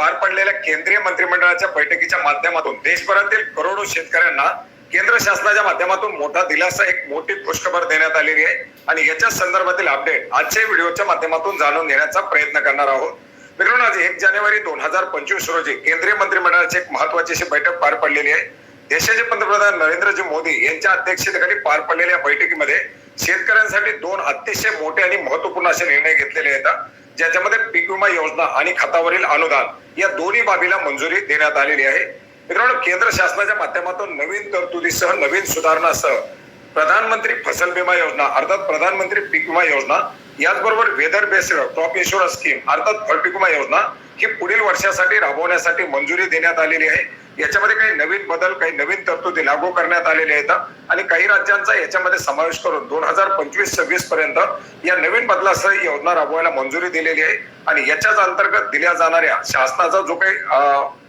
पार पडलेल्या केंद्रीय मंत्रिमंडळाच्या बैठकीच्या माध्यमातून देशभरातील करोडो शेतकऱ्यांना केंद्र शासनाच्या माध्यमातून मोठा दिलासा एक मोठी पृष्ठभर देण्यात आलेली आहे. आणि याच्या संदर्भातील अपडेट आजच्या व्हिडिओच्या माध्यमातून जाणून घेण्याचा प्रयत्न करणार आहोत. मित्रांनो आज एक जानेवारी दोन हजार पंचवीस रोजी केंद्रीय मंत्रिमंडळाची एक महत्वाची अशी बैठक पार पडलेली आहे. देशाचे पंतप्रधान नरेंद्रजी मोदी यांच्या अध्यक्षतेखाली पार पडलेल्या बैठकीमध्ये शेतकऱ्यांसाठी दोन अतिशय मोठे आणि महत्त्वपूर्ण असे निर्णय घेतलेले आहेत. ज्याच्यामध्ये पीक विमा योजना आणि खतावरील अनुदान या दोन्ही बाबीला मंजुरी देण्यात आलेली आहे. मित्रांनो केंद्र शासनाच्या माध्यमातून नवीन तरतुदीसह नवीन सुधारणासह प्रधानमंत्री फसल विमा योजना अर्थात प्रधानमंत्री पीक विमा योजना याचबरोबर weather based crop insurance scheme अर्थात फळपीक विमा योजना ही पुढील वर्षासाठी राबवण्यासाठी मंजुरी देण्यात आलेली आहे. याच्यामध्ये काही नवीन बदल काही नवीन तरतुदी लागू करण्यात आलेल्या आहेत. आणि काही राज्यांचा याच्यामध्ये समावेश करून दोन हजार पंचवीस सव्वीस पर्यंत या नवीन बदलासह योजना राबवायला मंजुरी दिलेली आहे. आणि याच्याच अंतर्गत दिल्या जाणाऱ्या शासनाचा जो काही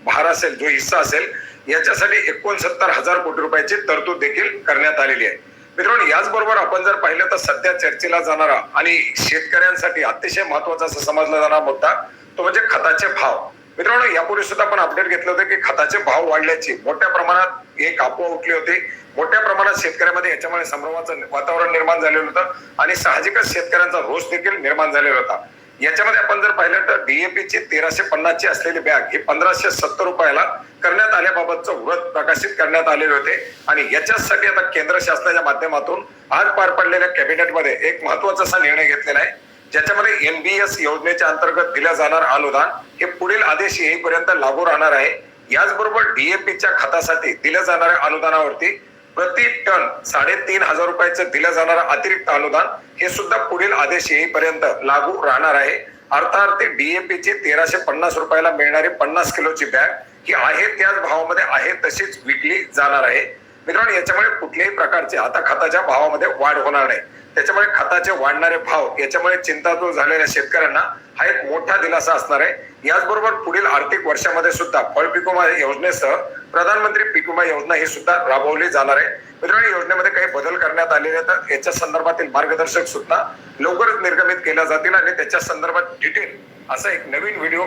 भार असेल जो हिस्सा असेल याच्यासाठी एकोणसत्तर हजार कोटी रुपयाची तरतूद देखील करण्यात आलेली आहे. मित्रांनो याचबरोबर आपण जर पाहिलं तर सध्या चर्चेला जाणारा आणि शेतकऱ्यांसाठी अतिशय महत्त्वाचा असं समजला जाणारा मुद्दा तो म्हणजे खताचे भाव. मित्रांनो यापूर्वी सुद्धा आपण अपडेट घेतलं होतं की खताचे भाव वाढल्याची. मोठ्या प्रमाणात एक कापू उठली होती. मोठ्या प्रमाणात शेतकऱ्यामध्ये याच्यामुळे संभ्रमाचं वातावरण निर्माण झालेलं होतं आणि साहजिकच शेतकऱ्यांचा रोष देखील निर्माण झालेला होता. याच्यामध्ये आपण जर पाहिलं तर डीएपीची तेराशे पन्नासची असलेली बॅग ही पंधराशे सत्तर रुपयाला करण्यात आल्याबाबतचं व्रत प्रकाशित करण्यात आलेले होते. आणि याच्यासाठी आता केंद्र शासनाच्या माध्यमातून आज पार पडलेल्या कॅबिनेटमध्ये एक महत्त्वाचा असा निर्णय घेतलेला आहे. ज्याच्यामध्ये एनबीएस योजनेच्या अंतर्गत दिलं जाणार अनुदान हे पुढील आदेश येईपर्यंत लागू राहणार आहे. याचबरोबर डीएपीच्या खतासाठी दिल्या जाणाऱ्या अनुदानावरती प्रति टन साडेतीन हजार रुपयाचं दिलं जाणारं अतिरिक्त अनुदान हे सुद्धा पुढील आदेश येईपर्यंत लागू राहणार आहे. अर्थात डीएपी ची तेराशे पन्नास रुपयाला मिळणारी पन्नास किलोची बॅग ही आहे त्याच भावामध्ये आहे तशीच विकली जाणार आहे. मित्रांनो याच्यामुळे कुठल्याही प्रकारचे आता खताच्या भावामध्ये वाढ होणार नाही. त्याच्यामुळे खताचे वाढणारे भाव याच्यामुळे चिंतातूर झालेल्या शेतकऱ्यांना हा एक मोठा दिलासा असणार आहे. याचबरोबर पुढील आर्थिक वर्षामध्ये सुद्धा फळ पीक विमा योजनेसह प्रधानमंत्री पीक विमा योजना ही सुद्धा राबवली जाणार आहे. मित्रांनो योजनेमध्ये काही बदल करण्यात आलेले आहेत. याच्या संदर्भातील मार्गदर्शक सूचना लवकरच निर्गमित केल्या जातील आणि त्याच्या संदर्भात डिटेल असा एक नवीन व्हिडिओ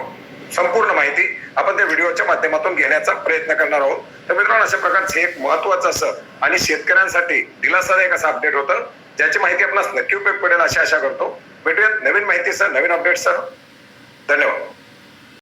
संपूर्ण माहिती आपण त्या व्हिडिओच्या माध्यमातून घेण्याचा प्रयत्न करणार आहोत. तर मित्रांनो अशा प्रकारचे एक महत्वाचं असं आणि शेतकऱ्यांसाठी दिलासादायक असं अपडेट होतं. ज्याची माहिती आपणास नक्की उपयोग पडेल अशी आशा करतो. भेटूयात नवीन माहितीसह नवीन अपडेटसह धन्यवाद.